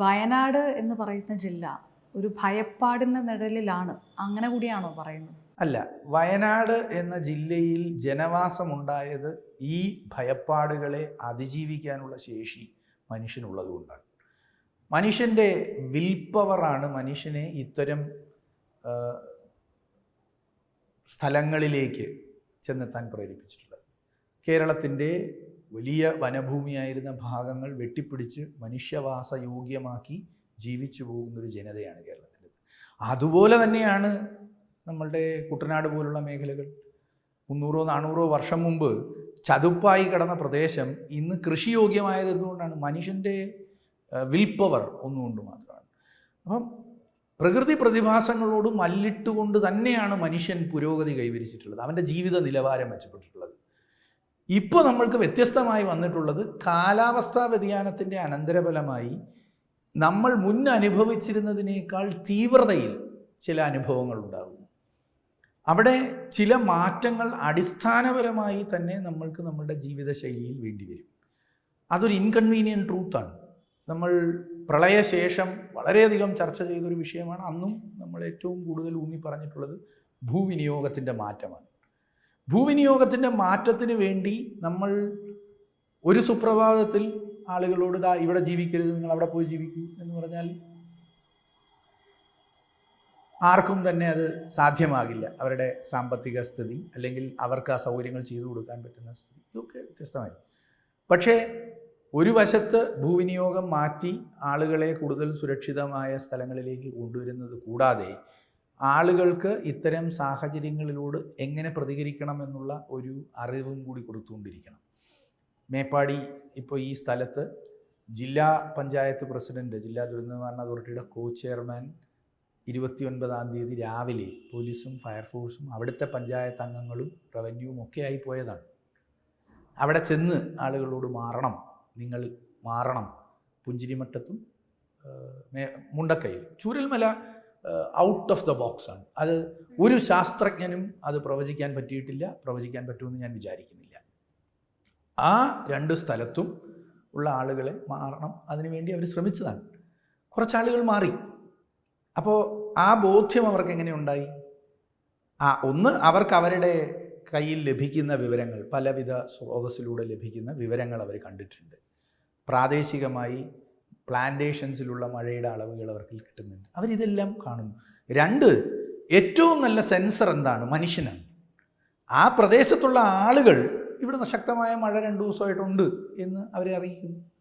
വയനാട് എന്ന് പറയുന്ന ജില്ല ഒരു ഭയപ്പാടിന്റെ നിഴലിലാണ്. അങ്ങനെ കൂടിയാണോ പറയുന്നത്? അല്ല വയനാട് എന്ന ജില്ലയിൽ ജനവാസമുണ്ടായത് ഈ ഭയപ്പാടുകളെ അതിജീവിക്കാനുള്ള ശേഷി മനുഷ്യനുള്ളതുകൊണ്ടാണ്. മനുഷ്യന്റെ വിൽ മനുഷ്യനെ ഇത്തരം സ്ഥലങ്ങളിലേക്ക് ചെന്നെത്താൻ പ്രേരിപ്പിച്ചിട്ടുള്ളത്. കേരളത്തിന്റെ വലിയ വനഭൂമിയായിരുന്ന ഭാഗങ്ങൾ വെട്ടിപ്പിടിച്ച് മനുഷ്യവാസയോഗ്യമാക്കി ജീവിച്ചു പോകുന്നൊരു ജനതയാണ് കേരളത്തിന്റെത് അതുപോലെ തന്നെയാണ് നമ്മളുടെ കുട്ടനാട് പോലുള്ള മേഖലകൾ. മുന്നൂറോ നാനൂറോ വർഷം മുമ്പ് ചതുപ്പായി കിടന്ന പ്രദേശം ഇന്ന് കൃഷിയോഗ്യമായത് എന്തുകൊണ്ടാണ്? മനുഷ്യന്റെ വിൽ പവർ ഒന്നുകൊണ്ട് മാത്രമാണ്. അപ്പം പ്രകൃതി പ്രതിഭാസങ്ങളോട് മല്ലിട്ടുകൊണ്ട് തന്നെയാണ് മനുഷ്യൻ പുരോഗതി കൈവരിച്ചിട്ടുള്ളത്. അവന്റെ ജീവിത നിലവാരം മെച്ചപ്പെട്ടിട്ടുള്ളത്. ഇപ്പോൾ നമ്മൾക്ക് വ്യത്യസ്തമായി വന്നിട്ടുള്ളത് കാലാവസ്ഥാ വ്യതിയാനത്തിന്റെ അനന്തരഫലമായി നമ്മൾ മുൻ അനുഭവിച്ചിരുന്നതിനേക്കാൾ തീവ്രതയിൽ ചില അനുഭവങ്ങൾ ഉണ്ടാകുന്നു അവിടെ ചില മാറ്റങ്ങൾ അടിസ്ഥാനപരമായി തന്നെ നമ്മൾക്ക് നമ്മുടെ ജീവിതശൈലിയിൽ വേണ്ടി വരും. അതൊരു ഇൻകൺവീനിയൻ ട്രൂത്താണ് നമ്മൾ പ്രളയശേഷം വളരെയധികം ചർച്ച ചെയ്തൊരു വിഷയമാണ്. അന്നും നമ്മൾ ഏറ്റവും കൂടുതൽ ഊന്നി പറഞ്ഞിട്ടുള്ളത് ഭൂവിനിയോഗത്തിന്റെ മാറ്റമാണ്. ഭൂവിനിയോഗത്തിന്റെ മാറ്റത്തിന് വേണ്ടി നമ്മൾ ഒരു സുപ്രഭാതത്തിൽ ആളുകളോട് ദാ ഇവിടെ ജീവിക്കരുത് നിങ്ങൾ അവിടെ പോയി ജീവിക്കൂ എന്ന് പറഞ്ഞാൽ ആർക്കും തന്നെ അത് സാധ്യമാകില്ല. അവരുടെ സാമ്പത്തിക സ്ഥിതി അല്ലെങ്കിൽ അവർക്ക് ആ സൗകര്യങ്ങൾ ചെയ്തു കൊടുക്കാൻ പറ്റുന്ന സ്ഥിതി ഇതൊക്കെ വ്യത്യസ്തമായി പക്ഷേ ഒരു വശത്ത് ഭൂവിനിയോഗം മാറ്റി ആളുകളെ കൂടുതൽ സുരക്ഷിതമായ സ്ഥലങ്ങളിലേക്ക് കൊണ്ടുവരുന്നത് കൂടാതെ ആളുകൾക്ക് ഇത്തരം സാഹചര്യങ്ങളിലൂടെ എങ്ങനെ പ്രതികരിക്കണം എന്നുള്ള ഒരു അറിവും കൂടി കൊടുത്തുകൊണ്ടിരിക്കണം. മേപ്പാടി ഇപ്പോൾ ഈ സ്ഥലത്ത് ജില്ലാ പഞ്ചായത്ത് പ്രസിഡന്റ് ജില്ലാ ദുരന്ത നിവാരണ അതോറിറ്റിയുടെ കോ ചെയർമാൻ ഇരുപത്തിയൊൻപതാം തീയതി രാവിലെ പോലീസും ഫയർഫോഴ്സും അവിടുത്തെ പഞ്ചായത്ത് അംഗങ്ങളും റവന്യൂവും ആയി പോയതാണ്. അവിടെ ചെന്ന് ആളുകളോട് മാറണം നിങ്ങൾ മാറണം. പുഞ്ചിരിമട്ടത്തും Mundakkai Chooralmala out of the box ആണ്. അത് ഒരു ശാസ്ത്രജ്ഞനും അത് പ്രവചിക്കാൻ പറ്റിയിട്ടില്ല പ്രവചിക്കാൻ പറ്റുമെന്ന് ഞാൻ വിചാരിക്കുന്നില്ല. ആ രണ്ട് സ്ഥലത്തും ഉള്ള ആളുകളെ മാറണം. അതിനുവേണ്ടി അവർ ശ്രമിച്ചതാണ്. കുറച്ച് ആളുകൾ മാറി. അപ്പോൾ ആ ബോധ്യം അവർക്ക് എങ്ങനെ ഉണ്ടായി? ആ ഒന്ന് അവർക്ക് അവരുടെ കയ്യിൽ ലഭിക്കുന്ന വിവരങ്ങൾ പലവിധ സ്രോതസ്സിലൂടെ ലഭിക്കുന്ന വിവരങ്ങൾ അവർ കണ്ടിട്ടുണ്ട്. പ്രാദേശികമായി പ്ലാന്റേഷൻസിലുള്ള മഴയുടെ അളവുകൾ അവർക്ക് കിട്ടുന്നുണ്ട്. അവരിതെല്ലാം കാണുന്നു. രണ്ട് ഏറ്റവും നല്ല സെൻസർ എന്താണ്? മനുഷ്യനാണ്. ആ പ്രദേശത്തുള്ള ആളുകൾ ഇവിടെ ശക്തമായ മഴ രണ്ട് ദിവസമായിട്ടുണ്ട് എന്ന് അവരെ അറിയിക്കുന്നു.